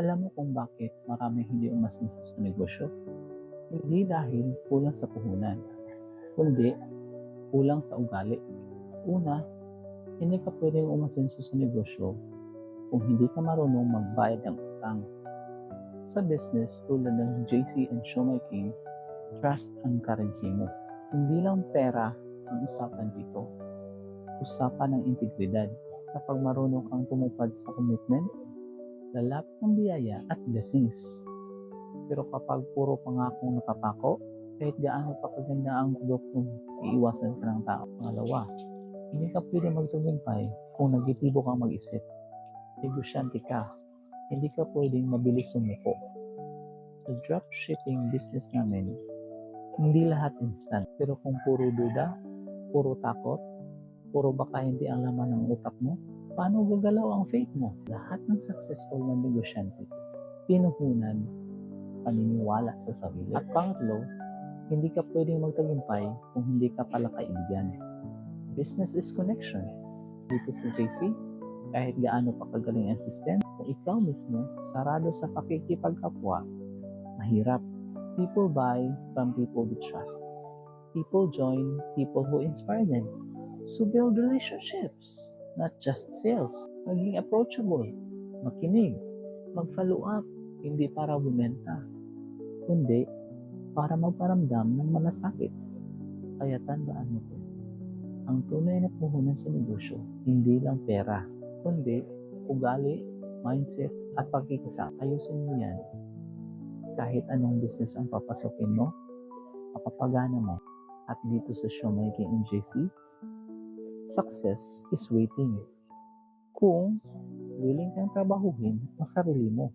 Alam mo kung bakit maraming hindi umasenso sa negosyo? Hindi dahil kulang sa puhunan, kundi kulang sa ugali. Una, hindi ka pwedeng umasenso sa negosyo kung hindi ka marunong magbayad ng utang. Sa business tulad ng JC and Showmaking, trust ang currency mo. Hindi lang pera ang usapan dito. Usapan ng integridad. Kapag marunong kang tumupad sa commitment, lalapit ng biyaya at blessings. Pero kapag puro pangakong napapako, kahit gaano pa kaganda ang produkto iiwasan ka ng tao. Pangalawa, hindi ka pwede magtagumpay kung nagtitibo kang mag-isip. Negosyante ka, hindi ka pwedeng mabilis sumuko. Sa dropshipping business namin, hindi lahat instant. Pero kung puro duda, puro takot, puro baka hindi ang laman ng utak mo, paano gagalaw ang faith mo? Lahat ng successful na negosyante, pinuhunan, paniniwala sa sarili. At pangatlo, hindi ka pwedeng magtagumpay kung hindi ka pala kaibigan. Business is connection. Dito sa JC, kahit gaano pa kagaling ang system, kung ikaw mismo sarado sa pakikipagkapwa, mahirap. People buy from people with trust. People join people who inspire them. So build relationships, not just sales. Maging approachable, makinig, mag-follow up, hindi para bumenta, kundi para magparamdam ng malasakit. Kaya tandaan mo to, ang tunay na puhunan sa negosyo, hindi lang pera, kundi ugali, mindset, at pagkikisa. Ayusin mo yan. Kahit anong business ang papasokin mo, mapapagana mo. At dito sa Showmaking and JC, success is waiting. Kung willing kang trabahuhin ang sarili mo.